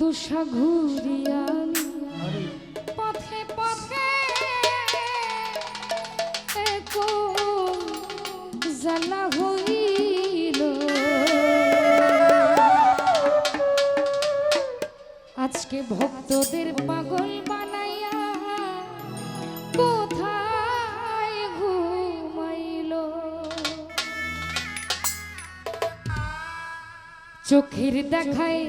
দুষা ঘুরিয়া পথে পথে কোন জ্বালা হইল। আজকে ভক্তদের পাগল বানাইয়া কোথায় ঘুমাইল? চোখের দেখায়